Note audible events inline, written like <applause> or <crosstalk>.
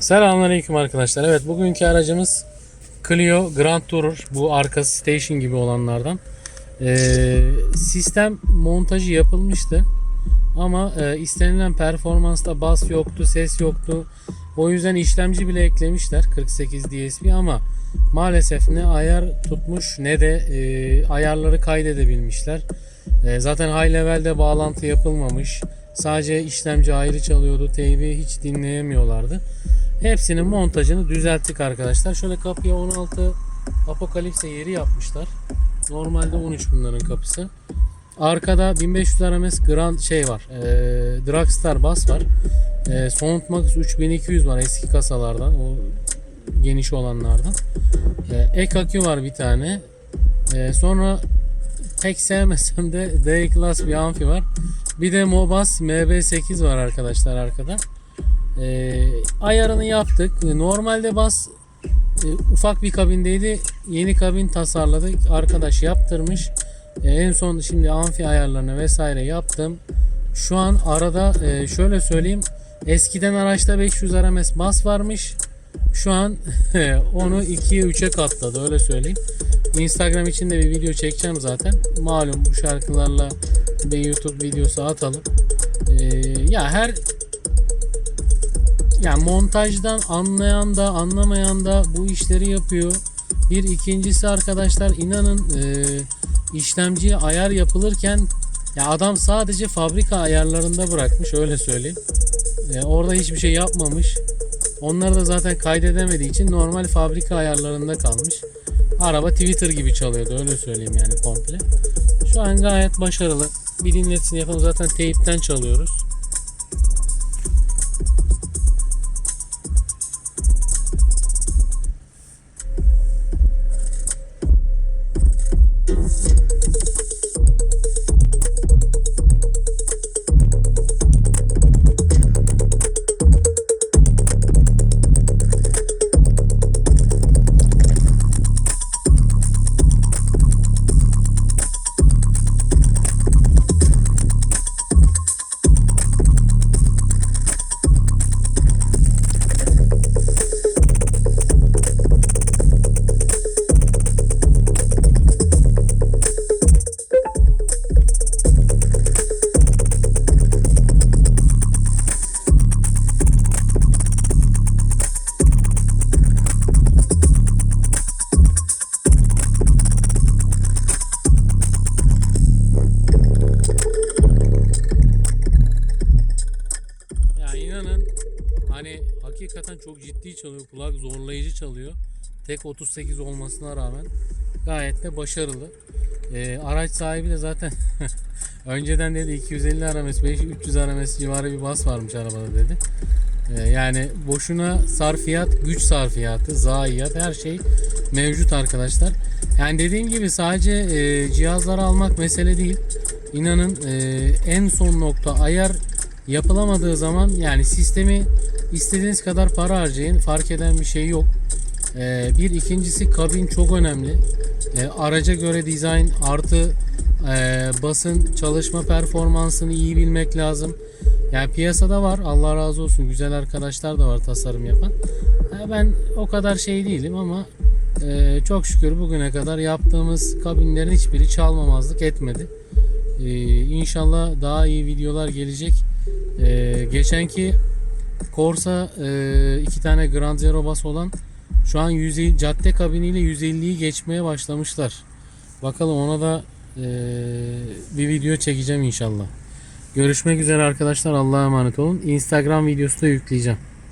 Selamünaleyküm arkadaşlar. Evet bugünkü aracımız Clio Grand Tourer. Bu arkası station gibi olanlardan. Ee, sistem montajı yapılmıştı. Ama e, istenilen performansta bas yoktu, ses yoktu. O yüzden işlemci bile eklemişler 48 DSP ama maalesef ne ayar tutmuş ne de e, ayarları kaydedebilmişler. E, zaten high level'de bağlantı yapılmamış. Sadece işlemci ayrı çalıyordu. Teybi hiç dinleyemiyorlardı. Hepsinin montajını düzelttik arkadaşlar. Şöyle kapıya 16 Apokalipse yeri yapmışlar. Normalde 13 bunların kapısı. Arkada 1500 RMS Grand şey var. E, Dragstar bas var. E, Soundmax 3200 var eski kasalardan. O geniş olanlardan. E, ek akü var bir tane. E, sonra pek sevmesem de D-Class bir amfi var. Bir de Mobas MB8 var arkadaşlar arkada. E, ayarını yaptık. E, Normalde bas e, ufak bir kabindeydi. Yeni kabin tasarladık. Arkadaş yaptırmış. E, en son şimdi amfi ayarlarını vesaire yaptım. Şu an arada e, şöyle söyleyeyim. Eskiden araçta 500 RMS bas varmış. Şu an <laughs> onu 2'ye 3'e katladı öyle söyleyeyim. Instagram için de bir video çekeceğim zaten. Malum bu şarkılarla bir YouTube videosu atalım. Ee, ya her ya montajdan anlayan da anlamayan da bu işleri yapıyor. Bir ikincisi arkadaşlar inanın e, işlemciye ayar yapılırken ya adam sadece fabrika ayarlarında bırakmış öyle söyleyeyim. E, orada hiçbir şey yapmamış. Onları da zaten kaydedemediği için normal fabrika ayarlarında kalmış. Araba Twitter gibi çalıyordu öyle söyleyeyim yani komple. Şu an gayet başarılı. Bir dinletsin yapalım zaten teyipten çalıyoruz. Hakikaten çok ciddi çalıyor. Kulak zorlayıcı çalıyor. Tek 38 olmasına rağmen gayet de başarılı. Ee, araç sahibi de zaten <laughs> önceden dedi 250 RMS, 5 300 RMS civarı bir bas varmış arabada dedi. Ee, yani boşuna sarfiyat, güç sarfiyatı, zayiat her şey mevcut arkadaşlar. Yani dediğim gibi sadece e, cihazları almak mesele değil. İnanın e, en son nokta ayar yapılamadığı zaman yani sistemi istediğiniz kadar para harcayın fark eden bir şey yok. Ee, bir ikincisi kabin çok önemli. Ee, araca göre dizayn artı e, basın çalışma performansını iyi bilmek lazım. Yani piyasada var Allah razı olsun güzel arkadaşlar da var tasarım yapan. Ha, ben o kadar şey değilim ama e, çok şükür bugüne kadar yaptığımız kabinlerin hiçbiri çalmamazlık etmedi. Ee, inşallah daha iyi videolar gelecek. Ee, geçenki Corsa e, iki tane Grand Zero bas olan şu an 150, cadde kabiniyle 150'yi geçmeye başlamışlar. Bakalım ona da e, bir video çekeceğim inşallah. Görüşmek üzere arkadaşlar. Allah'a emanet olun. Instagram videosu da yükleyeceğim.